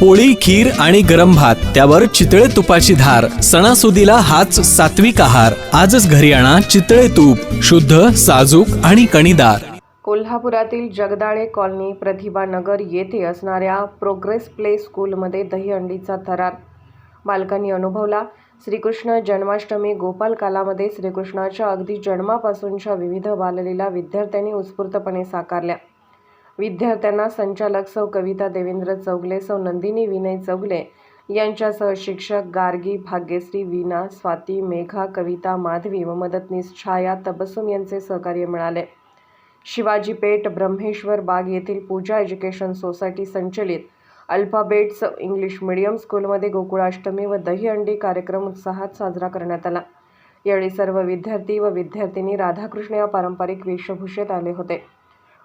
पोळी खीर आणि गरम भात त्यावर चितळे तुपाची धार सणासुदीला हाच सात्विक आहार. आजच घरी आणा चितळे तूप शुद्ध साजूक आणि कणीदार. कोल्हापुरातील जगदाळे कॉलनी प्रतिभानगर येथे असणाऱ्या प्रोग्रेस प्ले स्कूलमध्ये दहीहंडीचा थरार. बालकांनी अनुभवला श्रीकृष्ण जन्माष्टमी गोपाल कालामध्ये श्रीकृष्णाच्या अगदी जन्मापासूनच्या विविध बाललीला विद्यार्थ्यांनी उत्स्फूर्तपणे साकारल्या. विद्यार्थ्यांना संचालक सौ कविता देवेंद्र चौगले सौ नंदिनी विनय चौगले यांच्यासह शिक्षक गार्गी भाग्यश्री वीणा स्वाती मेघा कविता माधवी व मदतनीस छाया तबसुम यांचे सहकार्य मिळाले. शिवाजी पेठ ब्रह्मेश्वर बाग येथील पूजा एज्युकेशन सोसायटी संचलित अल्फाबेट्स इंग्लिश मीडियम स्कूलमध्ये गोकुळाष्टमी व दहीहंडी कार्यक्रम उत्साहात साजरा करण्यात आला. यावेळी सर्व विद्यार्थी व विद्यार्थिनी राधाकृष्ण या पारंपरिक वेशभूषेत आले होते.